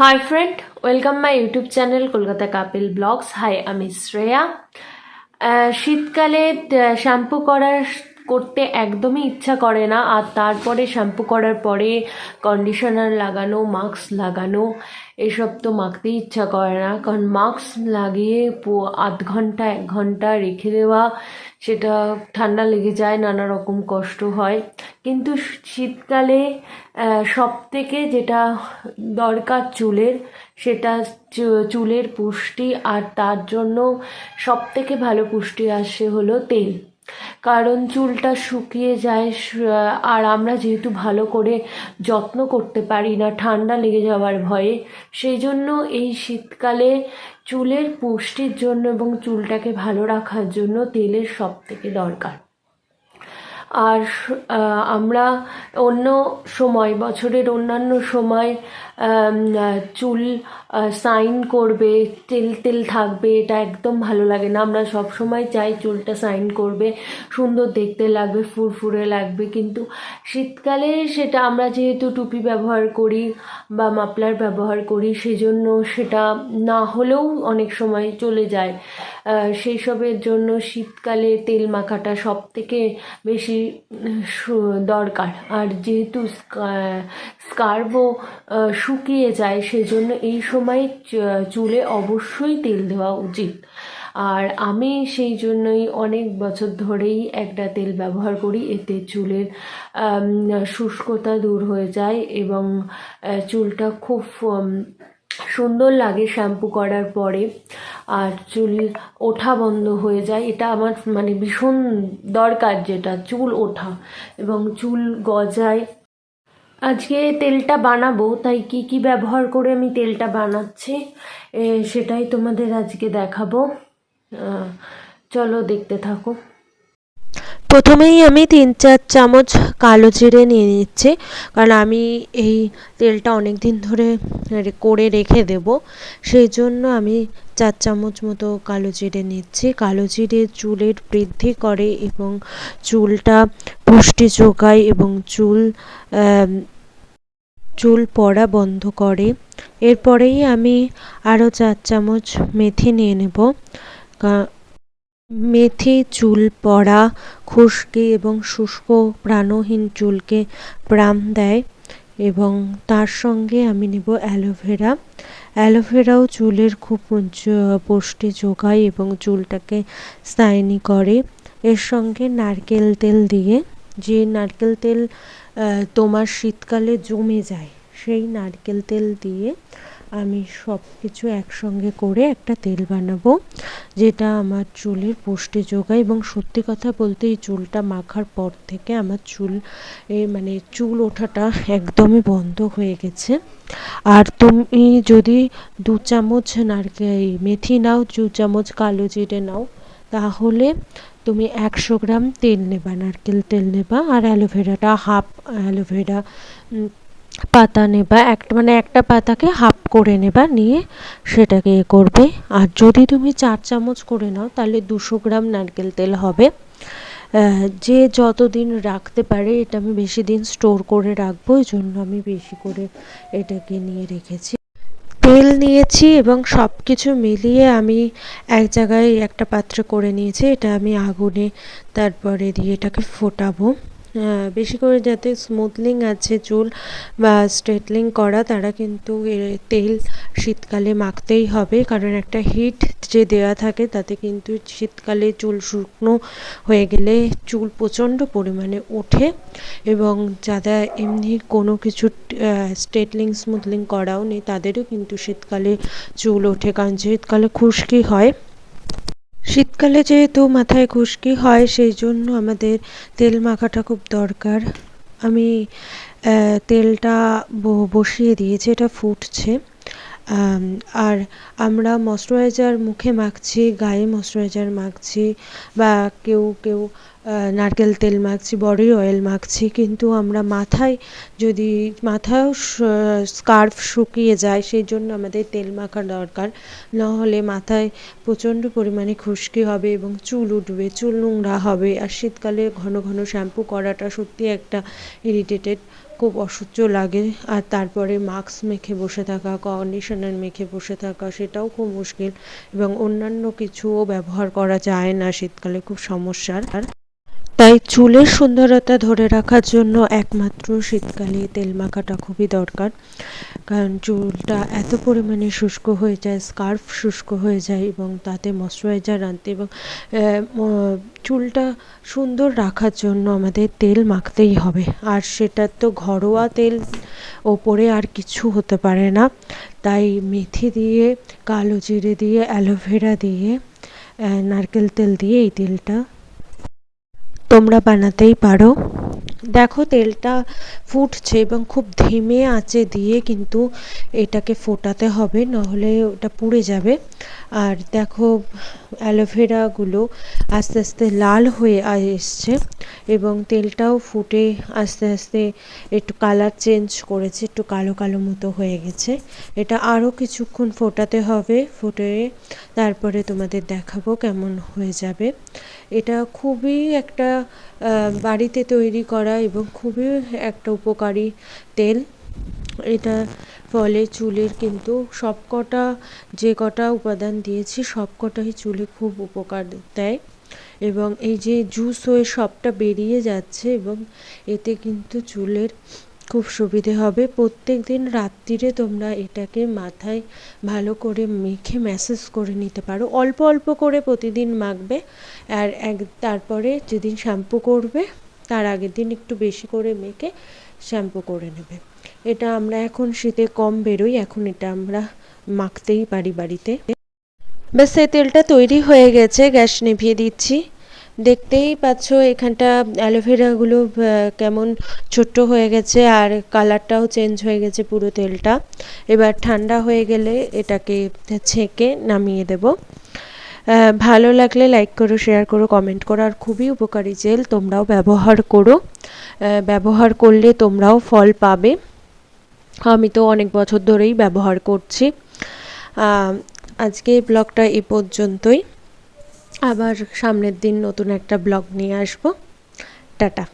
Hi friend welcome my YouTube channel Kolkata Kapil blogs hi আমি শ্রেয়া শীতকালে shampoo করার করতে একদমই ইচ্ছা করে না, আর তারপরে শ্যাম্পু করার পরে কন্ডিশনার লাগানো মাস্ক লাগানো, এসব তো মাখতেই ইচ্ছা করে না। কারণ মাস্ক লাগিয়ে আধ ঘণ্টা, এক ঘণ্টা রেখে দেওয়া সেটা ঠান্ডা লেগে যায়, নানা রকম কষ্ট হয়। কিন্তু শীতকালে সব থেকে যেটা দরকার চুলের, সেটা চুলের পুষ্টি আর তার জন্য সব থেকে ভালো পুষ্টি আসে হলো তেল। কারণ চুলটা শুকিয়ে যায় আর আমরা যেহেতু ভালো করে যত্ন করতে পারি না, ঠান্ডা লেগে যাওয়ার ভয়ে, সেই জন্য এই শীতকালে চুলের পুষ্টির জন্য এবং চুলটাকে ভালো রাখার জন্য তেলের সব থেকে দরকার। আর আমরা অন্য সময়, বছরের অন্যান্য সময় চুল সাইন করবে, তেল তেল থাকবে, এটা একদম ভালো লাগে না। আমরা সব সময় চাই চুলটা সাইন করবে, সুন্দর দেখতে লাগবে, ফুরফুরে লাগবে, কিন্তু শীতকালে সেটা আমরা যেহেতু টুপি ব্যবহার করি বা মাফলার ব্যবহার করি, সেজন্য সেটা না হলেও অনেক সময় চলে যায়। সেই সবের জন্য শীতকালে তেল মাখাটা সব থেকে বেশি দরকার। আর যেহেতু স্কার্বও শুকিয়ে যায়, সেজন্য এই সময় চুলে অবশ্যই তেল দেওয়া উচিত। আর আমি সেই জন্যই অনেক বছর ধরেই একটা তেল ব্যবহার করি। এতে চুলের শুষ্কতা দূর হয়ে যায় এবং চুলটা খুব সুন্দর লাগে শ্যাম্পু করার পরে, আর চুল ওঠা বন্ধ হয়ে যায়। এটা আমার মানে ভীষণ দরকার যেটা, চুল ওঠা এবং চুল গজায়। আজকে তেলটা বানাবো, তাই কি কি ব্যবহার করে আমি তেলটা বানাচ্ছি সেটাই তোমাদের আজকে দেখাবো। চলো দেখতে থাকো। প্রথমেই আমি তিন চার চামচ কালো জিরে নিয়ে নিচ্ছি। কারণ আমি এই তেলটা অনেক দিন ধরে করে রেখে দেব। সেই জন্য আমি চার চামচ মতো কালো জিরে নিচ্ছি। কালো জিরে চুলের বৃদ্ধি করে এবং চুলটা পুষ্টি যোগায় এবং চুল চুল পড়া বন্ধ করে। এরপরেই আমি আরও চার চামচ মেথি নিয়ে নেব। মেথি, চুল, পড়া, খুশকি এবং শুষ্ক প্রাণহীন চুলকে প্রাণ দেয় এবং তার সঙ্গে আমি নেব অ্যালোভেরা অ্যালোভেরাও চুলের খুব পুষ্টি যোগায় এবং চুলটাকে স্থায়ী করে। এর সঙ্গে নারকেল তেল দিয়ে, যে নারকেল তেল তোমার শীতকালে জমে যায়, সেই নারকেল তেল দিয়ে আমি সব কিছু একসঙ্গে করে একটা তেল বানাবো, যেটা আমার চুলের পুষ্টি যোগায় এবং সত্যি কথা বলতে এই চুলটা মাখার পর থেকে আমার চুল, এ মানে চুল ওঠাটা একদমই বন্ধ হয়ে গেছে। আর তুমি যদি দু চামচ নারকেল, মেথি নাও, দু চামচ কালো জিরে নাও, তাহলে তুমি একশো গ্রাম তেল নেবা, নারকেল তেল নেবা, আর অ্যালোভেরাটা, হাফ অ্যালোভেরা পাতা নেবা একটা মানে একটা পাতাকে হাফ করে নেবা, নিয়ে সেটাকে এ করবে। আর যদি তুমি চার চামচ করে নাও, তাহলে দুশো গ্রাম নারকেল তেল হবে। যে যতদিন রাখতে পারে, এটা আমি বেশি দিন স্টোর করে রাখব, এই জন্য আমি বেশি করে এটাকে নিয়ে রেখেছি। তেল নিয়েছি এবং সব কিছু মিলিয়ে আমি এক জায়গায় একটা পাত্রে করে নিয়েছি, এটা আমি আগুনে তারপরে দিয়ে এটাকে ফোটাবো। বেশি করে যাতে স্মুথলিং আছে চুল বা স্ট্রেটলিং করা, তারা কিন্তু তেল শীতকালে মাখতেই হবে। কারণ একটা হিট যে দেওয়া থাকে, তাতে কিন্তু শীতকালে চুল শুকনো হয়ে গেলে চুল প্রচণ্ড পরিমাণে ওঠে এবং যারা এমনি কোনো কিছু স্ট্রেটলিং স্মুথলিং করাও নেই, তাদেরও কিন্তু শীতকালে চুল ওঠে। কারণ শীতকালে খুশকি হয় শীতকালে যেহেতু মাথায় খুশকি হয় সেই জন্য আমাদের তেল মাখাটা খুব দরকার। আমি তেলটা বসিয়ে দিয়েছি, এটা ফুটছে। আর আমরা ময়শ্চারাইজার মুখে মাখছি, গায়ে ময়শ্চারাইজার মাখছি, বা কেউ কেউ নারকেল তেল মাখছি বডি অয়েল মাখছি, কিন্তু আমরা মাথায় যদি মাথায়ও স্কার্ফ শুকিয়ে যায়, সেই জন্য আমাদের তেল মাখা দরকার। নাহলে মাথায় প্রচণ্ড পরিমাণে খুশকি হবে এবং চুল উঠবে, চুল নোংরা হবে। আর শীতকালে ঘন ঘন শ্যাম্পু করাটা সত্যি একটা ইরিটেটেড খুব অসহ্য লাগে। আর তারপরে মাস্ক মেখে বসে থাকা কন্ডিশনার মেখে বসে থাকা, সেটাও খুব মুশকিল। এবং অন্যান্য কিছুও ব্যবহার করা যায় না শীতকালে, খুব সমস্যার। তাই চুলের সুন্দরতা ধরে রাখার জন্য একমাত্র শীতকালে তেল মাখাটা খুবই দরকার। কারণ চুলটা এত পরিমাণে শুষ্ক হয়ে যায় স্কার্ফ শুষ্ক হয়ে যায় এবং তাতে ময়শ্চারাইজার আনতে এবং চুলটা সুন্দর রাখার জন্য আমাদের তেল মাখতেই হবে। আর সেটা তো ঘরোয়া তেল, ওপরে আর কিছু হতে পারে না। তাই মেথি দিয়ে, কালো জিরে দিয়ে, অ্যালোভেরা দিয়ে নারকেল তেল দিয়ে এই তেলটা তোমরা বানাতেই পারো। দেখো তেলটা ফুটছে এবং খুব ধিমে আঁচে দিয়ে কিন্তু এটাকে ফোটাতে হবে, নাহলে ওটা পুড়ে যাবে। আর দেখো অ্যালোভেরাগুলো আস্তে আস্তে লাল হয়ে এসছে এবং তেলটাও ফুটে আস্তে আস্তে একটু কালার চেঞ্জ করেছে, একটু কালো কালো মতো হয়ে গেছে। এটা আরও কিছুক্ষণ ফোটাতে হবে, ফুটে তারপরে তোমাদের দেখাবো কেমন হয়ে যাবে। এটা খুবই একটা বাড়িতে তৈরি করা এবং খুবই একটা উপকারী তেল। এটা ফলে চুলের কিন্তু সবকটা, যে কটা উপাদান দিয়েছি, সবকটাই চুলে খুব উপকার দেয় এবং এই যে জুস হয়ে সবটা বেরিয়ে যাচ্ছে এবং এতে কিন্তু চুলের খুব সুবিধে হবে। প্রত্যেক দিন রাত্রিরে তোমরা এটাকে মাথায় ভালো করে মেখে ম্যাসেজ করে নিতে পারো। অল্প অল্প করে প্রতিদিন মাখবে আর এক তারপরে যেদিন শ্যাম্পু করবে, তার আগের দিন একটু বেশি করে মেখে শ্যাম্পু করে নেবে। এটা আমরা এখন শীতে কম বেরোই, এখন এটা আমরা মাখতেই পারি বাড়িতে। ব্যাস, এই তেলটা তৈরি হয়ে গেছে, গ্যাস নিভিয়ে দিচ্ছি। দেখতেই পাচ্ছ এখানটা অ্যালোভেরাগুলো কেমন ছোট্ট হয়ে গেছে আর কালারটাও চেঞ্জ হয়ে গেছে পুরো তেলটা। এবার ঠান্ডা হয়ে গেলে এটাকে ছেঁকে নামিয়ে দেব। ভালো লাগলে লাইক করো, শেয়ার করো, কমেন্ট করো, আর খুবই উপকারী জেল তোমরাও ব্যবহার করো। ব্যবহার করলে তোমরাও ফল পাবে। আমি তো অনেক বছর ধরেই ব্যবহার করছি। আজকে ব্লগটা এ পর্যন্তই। আবার সামনের দিন নতুন একটা ব্লগ নিয়ে আসব। টাটা।